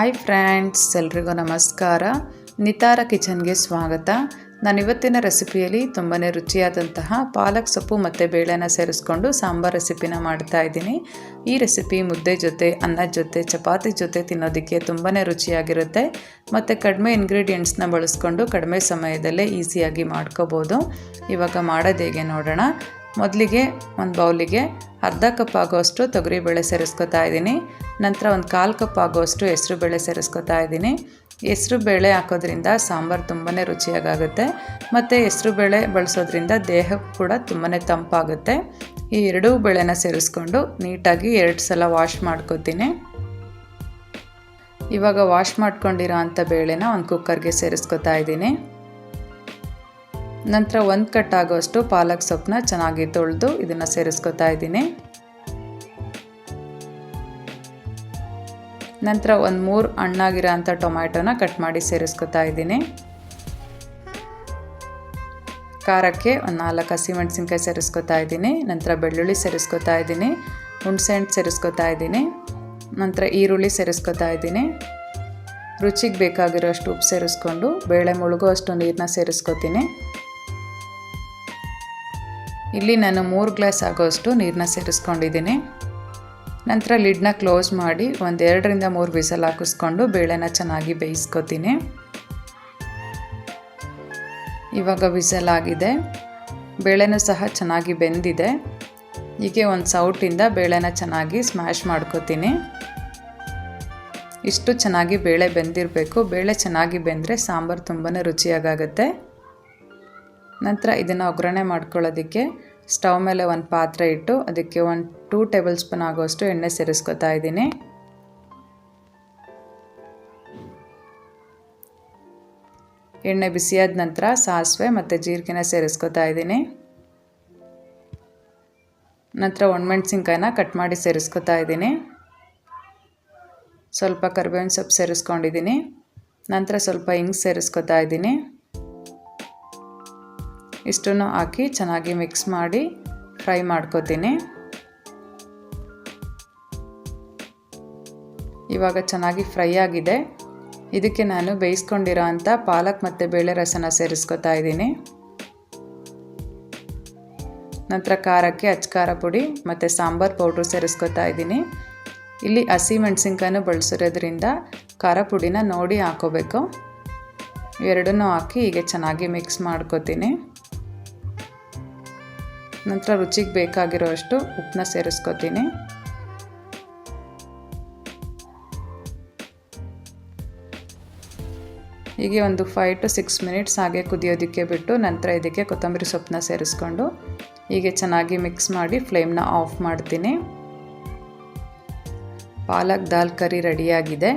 Hi friends ಎಲ್ರಿಗೂ ನಮಸ್ಕಾರ. ನಿತಾರ ಕಿಚನ್ಗೆ ಸ್ವಾಗತ. ನಾನು ಇವತ್ತಿನ ರೆಸಿಪಿಯಲ್ಲಿ ತುಂಬಾ ರುಚಿಯಾದಂತಹ ಪಾಲಕ್ ಸೊಪ್ಪು ಮತ್ತು ಬೇಳೆನ ಸೇರಿಸ್ಕೊಂಡು ಸಾಂಬಾರ್ ರೆಸಿಪಿನ ಮಾಡ್ತಾ ಇದ್ದೀನಿ. ಈ ರೆಸಿಪಿ ಮುದ್ದೆ ಜೊತೆ ಅನ್ನದ ಜೊತೆ, ಚಪಾತಿ ಜೊತೆ ತಿನ್ನೋದಕ್ಕೆ ತುಂಬಾ ರುಚಿಯಾಗಿರುತ್ತೆ. ಮತ್ತು ಕಡಿಮೆ ಇಂಗ್ರೀಡಿಯೆಂಟ್ಸ್ನ ಬಳಸ್ಕೊಂಡು ಕಡಿಮೆ ಸಮಯದಲ್ಲೇ ಈಸಿಯಾಗಿ ಮಾಡ್ಕೋಬೋದು. ಇವಾಗ ಮಾಡೋದು ಹೇಗೆ ನೋಡೋಣ. ಮೊದಲಿಗೆ ಒಂದು ಬೌಲಿಗೆ ಅರ್ಧ ಕಪ್ ಆಗೋಷ್ಟು ತೊಗರಿಬೇಳೆ ಸೇರಿಸ್ಕೊತಾ ಇದ್ದೀನಿ. ನಂತರ ಒಂದು ಕಾಲು ಕಪ್ ಆಗೋಷ್ಟು ಹೆಸರು ಬೇಳೆ ಸೇರಿಸ್ಕೊತಾ ಇದ್ದೀನಿ. ಹೆಸರು ಬೇಳೆ ಹಾಕೋದ್ರಿಂದ ಸಾಂಬಾರು ತುಂಬಾ ರುಚಿಯಾಗುತ್ತೆ ಮತ್ತು ಹೆಸರು ಬೇಳೆ ಬಳಸೋದ್ರಿಂದ ದೇಹಕ್ಕೂ ಕೂಡ ತುಂಬಾ ತಂಪಾಗುತ್ತೆ. ಈ ಎರಡೂ ಬೇಳೆನ ಸೇರಿಸ್ಕೊಂಡು ನೀಟಾಗಿ ಎರಡು ಸಲ ವಾಶ್ ಮಾಡ್ಕೊತೀನಿ. ಇವಾಗ ವಾಶ್ ಮಾಡ್ಕೊಂಡಿರೋ ಅಂಥ ಬೇಳೆನ ಒಂದು ಕುಕ್ಕರ್ಗೆ ಸೇರಿಸ್ಕೊತಾ ಇದ್ದೀನಿ. ನಂತರ ಒಂದು ಕಟ್ ಆಗೋಷ್ಟು ಪಾಲಕ್ ಸೊಪ್ಪನ್ನ ಚೆನ್ನಾಗಿ ತೊಳೆದು ಇದನ್ನು ಸೇರಿಸ್ಕೊತಾ ಇದ್ದೀನಿ. ನಂತರ ಒಂದು ಮೂರು ಹಣ್ಣಾಗಿರೋ ಅಂಥ ಟೊಮ್ಯಾಟೊನ ಕಟ್ ಮಾಡಿ ಸೇರಿಸ್ಕೊತಾ ಇದ್ದೀನಿ. ಖಾರಕ್ಕೆ ಒಂದು ನಾಲ್ಕು ಹಸಿಮೆಣಸಿನ್ಕಾಯಿ ಸೇರಿಸ್ಕೊತಾ ಇದ್ದೀನಿ. ನಂತರ ಬೆಳ್ಳುಳ್ಳಿ ಸೇರಿಸ್ಕೊತಾ ಇದ್ದೀನಿ. ಹುಣಸೆಹಣ್ಣು ಸೇರಿಸ್ಕೊತಾ ಇದ್ದೀನಿ. ನಂತರ ಈರುಳ್ಳಿ ಸೇರಿಸ್ಕೊತಾ ಇದ್ದೀನಿ. ರುಚಿಗೆ ಬೇಕಾಗಿರೋಷ್ಟು ಉಪ್ಪು ಸೇರಿಸ್ಕೊಂಡು ಬೇಳೆ ಮುಳುಗೋ ಅಷ್ಟು ನೀರನ್ನ ಸೇರಿಸ್ಕೊತೀನಿ. ಇಲ್ಲಿ ನಾನು ಮೂರು ಗ್ಲಾಸ್ ಆಗೋಷ್ಟು ನೀರನ್ನ ಸೇರಿಸ್ಕೊಂಡಿದ್ದೀನಿ. ನಂತರ ಲಿಡ್ನ ಕ್ಲೋಸ್ ಮಾಡಿ ಒಂದು ಎರಡರಿಂದ ಮೂರು ವಿಸಲ್ ಹಾಕಿಸ್ಕೊಂಡು ಬೇಳೆನ ಚೆನ್ನಾಗಿ ಬೇಯಿಸ್ಕೊತೀನಿ. ಇವಾಗ ವಿಸಲ್ ಆಗಿದೆ. ಬೇಳೆನೂ ಸಹ ಚೆನ್ನಾಗಿ ಬೆಂದಿದೆ. ಹೀಗೆ ಒಂದು ಸೌಟಿಂದ ಬೇಳೆನ ಚೆನ್ನಾಗಿ ಸ್ಮ್ಯಾಶ್ ಮಾಡ್ಕೋತೀನಿ. ಇಷ್ಟು ಚೆನ್ನಾಗಿ ಬೇಳೆ ಬೆಂದಿರಬೇಕು. ಬೇಳೆ ಚೆನ್ನಾಗಿ ಬೆಂದರೆ ಸಾಂಬಾರು ತುಂಬಾ ರುಚಿಯಾಗುತ್ತೆ ನಂತರ ಇದನ್ನು ಒಗ್ಗರಣೆ ಮಾಡ್ಕೊಳ್ಳೋದಕ್ಕೆ ಸ್ಟವ್ ಮೇಲೆ ಒಂದು ಪಾತ್ರೆ ಇಟ್ಟು ಅದಕ್ಕೆ ಒಂದು ಟೂ ಟೇಬಲ್ ಸ್ಪೂನ್ ಆಗೋಷ್ಟು ಎಣ್ಣೆ ಸೇರಿಸ್ಕೊತಾ ಇದ್ದೀನಿ. ಎಣ್ಣೆ ಬಿಸಿಯಾದ ನಂತರ ಸಾಸಿವೆ ಮತ್ತು ಜೀರಿಗೆನ ಸೇರಿಸ್ಕೊತಾ ಇದ್ದೀನಿ. ನಂತರ ಒಣಮೆಣ್ಸಿನ್ಕಾಯಿನ ಕಟ್ ಮಾಡಿ ಸೇರಿಸ್ಕೊತಾ ಇದ್ದೀನಿ. ಸ್ವಲ್ಪ ಕರಿಬೇವಿನ ಸೊಪ್ಪು ಸೇರಿಸ್ಕೊಂಡಿದ್ದೀನಿ. ನಂತರ ಸ್ವಲ್ಪ ಹಿಂಗೆ ಸೇರಿಸ್ಕೊತಾ ಇದ್ದೀನಿ. ಇಷ್ಟನ್ನು ಹಾಕಿ ಚೆನ್ನಾಗಿ ಮಿಕ್ಸ್ ಮಾಡಿ ಫ್ರೈ ಮಾಡ್ಕೋತೀನಿ. ಇವಾಗ ಚೆನ್ನಾಗಿ ಫ್ರೈ ಆಗಿದೆ. ಇದಕ್ಕೆ ನಾನು ಬೇಯಿಸ್ಕೊಂಡಿರೋ ಅಂಥ ಪಾಲಕ್ ಮತ್ತು ಬೇಳೆ ರಸನ ಸೇರಿಸ್ಕೊತಾ ಇದ್ದೀನಿ. ನಂತರ ಖಾರಕ್ಕೆ ಅಚ್ಕಾರ ಪುಡಿ ಮತ್ತು ಸಾಂಬಾರು ಪೌಡ್ರು ಸೇರಿಸ್ಕೊತಾ ಇದ್ದೀನಿ. ಇಲ್ಲಿ ಹಸಿ ಮೆಣಸಿನ್ಕಾಯನ್ನು ಬಳಸಿರೋದ್ರಿಂದ ಖಾರ ಪುಡಿನ ನೋಡಿ ಹಾಕೋಬೇಕು. ಎರಡನ್ನೂ ಹಾಕಿ ಹೀಗೆ ಚೆನ್ನಾಗಿ ಮಿಕ್ಸ್ ಮಾಡ್ಕೋತೀನಿ. ನಂತರ ರುಚಿಗೆ ಬೇಕಾಗಿರೋ ಅಷ್ಟು ಉಪ್ಪನ್ನ ಸೇರಿಸ್ಕೊತೀನಿ. ಹೀಗೆ ಒಂದು ಫೈವ್ ಟು ಸಿಕ್ಸ್ ಮಿನಿಟ್ಸ್ ಹಾಗೆ ಕುದಿಯೋದಕ್ಕೆ ಬಿಟ್ಟು ನಂತರ ಇದಕ್ಕೆ ಕೊತ್ತಂಬರಿ ಸೊಪ್ಪನ್ನ ಸೇರಿಸ್ಕೊಂಡು ಹೀಗೆ ಚೆನ್ನಾಗಿ ಮಿಕ್ಸ್ ಮಾಡಿ ಫ್ಲೇಮ್ನ ಆಫ್ ಮಾಡ್ತೀನಿ. ಪಾಲಕ್ ದಾಲ್ ಕರಿ ರೆಡಿಯಾಗಿದೆ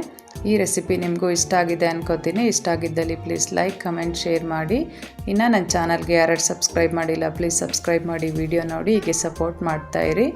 ಈ ರೆಸಿಪಿ ನಿಮಗೂ ಇಷ್ಟ ಆಗಿದೆ ಅನ್ಕೋತೀನಿ. ಇಷ್ಟ ಆಗಿದ್ದಲ್ಲಿ ಪ್ಲೀಸ್ ಲೈಕ್ ಕಮೆಂಟ್ ಶೇರ್ ಮಾಡಿ. ಇನ್ನು ನನ್ನ ಚಾನಲ್ಗೆ ಯಾರು ಸಬ್ಸ್ಕ್ರೈಬ್ ಮಾಡಿಲ್ಲ ಪ್ಲೀಸ್ ಸಬ್ಸ್ಕ್ರೈಬ್ ಮಾಡಿ. ವಿಡಿಯೋ ನೋಡಿ, ಹೀಗೆ ಸಪೋರ್ಟ್ ಮಾಡ್ತಾಯಿರಿ